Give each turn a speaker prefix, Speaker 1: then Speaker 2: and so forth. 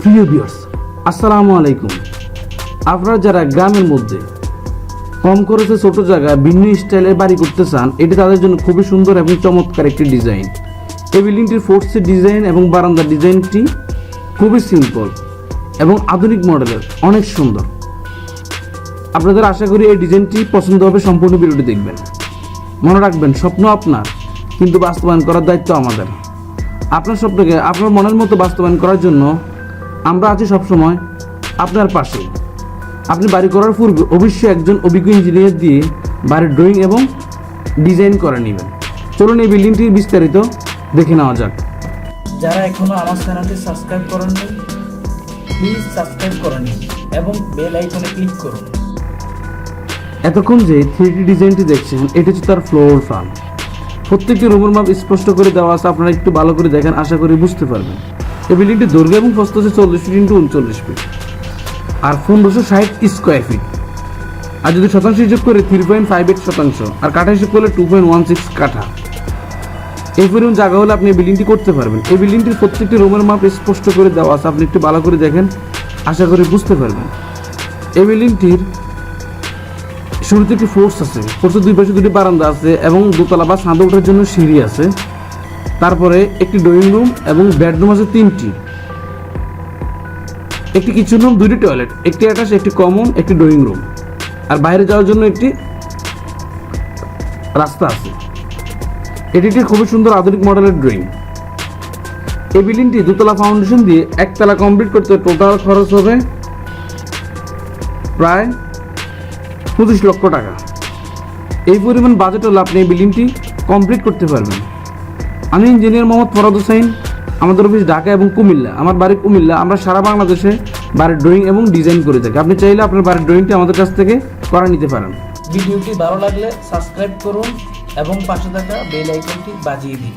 Speaker 1: প্রিয় ভিউয়ার্স আসসালামু আলাইকুম। আপনারা যারা গ্রামের মধ্যে কম খরচে ছোট জায়গায় ভিন্ন স্টাইলে বাড়ি করতে চান, এটি তাদের জন্য খুবই সুন্দর এবং চমৎকার একটি ডিজাইন এই বিল্ডিংটির ফোর্সের ডিজাইন এবং বারান্দার ডিজাইনটি খুবই সিম্পল এবং আধুনিক মডেলের, অনেক সুন্দর। আপনাদের আশা করি এই ডিজাইনটি পছন্দ হবে, সম্পূর্ণ ভিডিওটি দেখবেন। মনে রাখবেন, স্বপ্ন আপনার, কিন্তু বাস্তবায়ন করার দায়িত্ব আমাদের। আপনার স্বপ্নকে, আপনার মনের মতো বাস্তবায়ন করার জন্য আমরা আছি সবসময় আপনার পাশে। আপনি বাড়ি করার পূর্বে অবশ্যই একজন অভিজ্ঞ ইঞ্জিনিয়ার দিয়ে বাড়ির ড্রয়িং এবং ডিজাইন করে নেবেন। চলুন এই বিল্ডিংটির বিস্তারিত দেখে নেওয়া যাক।
Speaker 2: যারা এখনও আমার চ্যানেলটি সাবস্ক্রাইব করেননি প্লিজ সাবস্ক্রাইব করে নিন এবং বেল আইকনে ক্লিক করুন।
Speaker 1: এতক্ষণ যে থ্রি ডিজাইনটি দেখছেন এটি হচ্ছে তার ফ্লোর প্ল্যান প্রত্যেকটি রুমের মাপ স্পষ্ট করে দেওয়া আছে আপনারা একটু ভালো করে দেখেন আশা করি বুঝতে পারবেন। এই বিল্ডিংটি দৈর্ঘ্য এবং প্রস্থ হচ্ছে চল্লিশ ফিট ইন্টু উনচল্লিশ ফিট আর পনেরোশো ষাট স্কোয়ার ফিট আর যদি শতাংশ হিসেব করে থ্রি পয়েন্ট ফাইভ এইট শতাংশ। আর কাঠা হিসেব করলে টু পয়েন্ট ওয়ান সিক্স কাঠা। এই পরিমাণ জায়গা হলে আপনি এই বিল্ডিংটি করতে পারবেন। এই বিল্ডিংটির প্রত্যেকটি রুমের মাপ স্পষ্ট করে দেওয়া আছে। আপনি একটু ভালো করে দেখেন। আশা করি বুঝতে পারবেন। এই বিল্ডিংটির শুরুতে একটি ফোর্স আছে। ফোর্সের দুই পাশে দুটি বারান্দা আছে এবং দোতলা বা ছাদে ওঠার জন্য সিঁড়ি আছে। তারপরে একটি ড্রয়িং রুম এবং বেডরুম আছে তিনটি। একটি কিচেন রুম দুটি টয়লেট, একটি অ্যাটাচ একটি কমন, একটি ড্রয়িং রুম। আর বাইরে যাওয়ার জন্য একটি রাস্তা আছে। এটি একটি খুবই সুন্দর আধুনিক মডেলের ড্রয়িং। এই বিল্ডিংটি দুতলা ফাউন্ডেশন দিয়ে একতলা কমপ্লিট করতে টোটাল খরচ হবে প্রায় পঁচিশ লক্ষ টাকা। এই পরিমাণ বাজেট হলে আপনি এই বিল্ডিংটি, কমপ্লিট করতে পারবেন। আমি ইঞ্জিনিয়ার মোহাম্মদ ফরাদ হোসাইন আমাদের অফিস ঢাকা এবং কুমিল্লা। আমার বাড়ি কুমিল্লা। আমরা সারা বাংলাদেশে বাড়ির ড্রয়িং এবং ডিজাইন করে থাকি। আপনি চাইলে আপনার বাড়ির ড্রয়িংটি আমাদের কাছ থেকে করা নিতে পারেন।
Speaker 2: ভিডিওটি ভালো লাগলে সাবস্ক্রাইব করুন এবং পাশে থাকা বেল আইকনটি বাজিয়ে দিন।